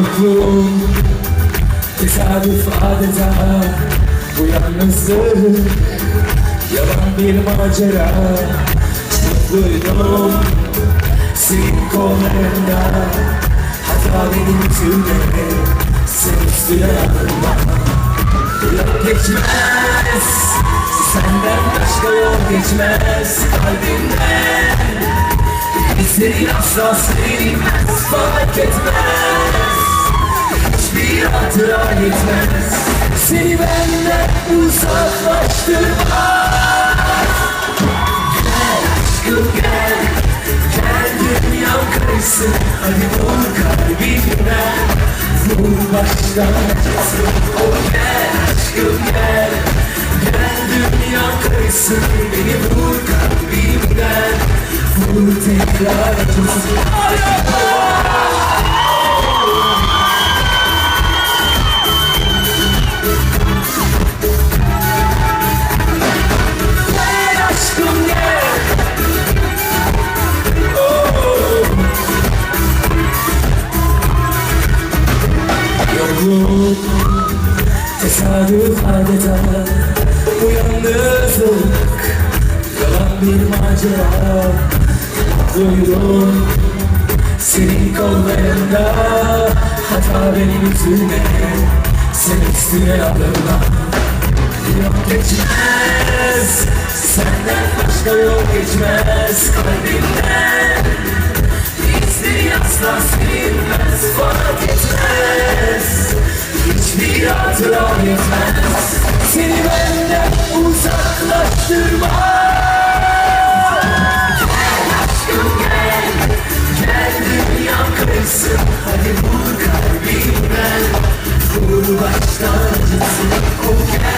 Yokluğum Tesadüf adeta. Bu yalnızlık Yalan bir macera. Mutluydum Senin kollarında. Hata benim tümleri Sen üstüne alınma. Yok geçmez Senden başka yol geçmez. Kalbimden İzlerin asla silinmez Fark etmez Hiçbir hatıra yetmez Seni benden uzaklaştırmaz Gel aşkım gel Gel dünyam karışsın Hadi vur kalbimden Vur baştan acısın Oh gel aşkım gel Gel dünyam karışsın Beni vur kalbimden Vur tekrar acısın Yokluk Tesadüf adeta Bu yalnızlık. Yalan bir macera. Duydum Senin kollarında Hata benim üzülme Sen üstüne alınma. Yok geçmez. Senden başka yol geçmez. Kalbimden Seni benden uzaklaştırmaz Gel aşkım gel. Gel dünyam karışsın Hadi vur kalbimden Vur baştan. Acısın Oh gel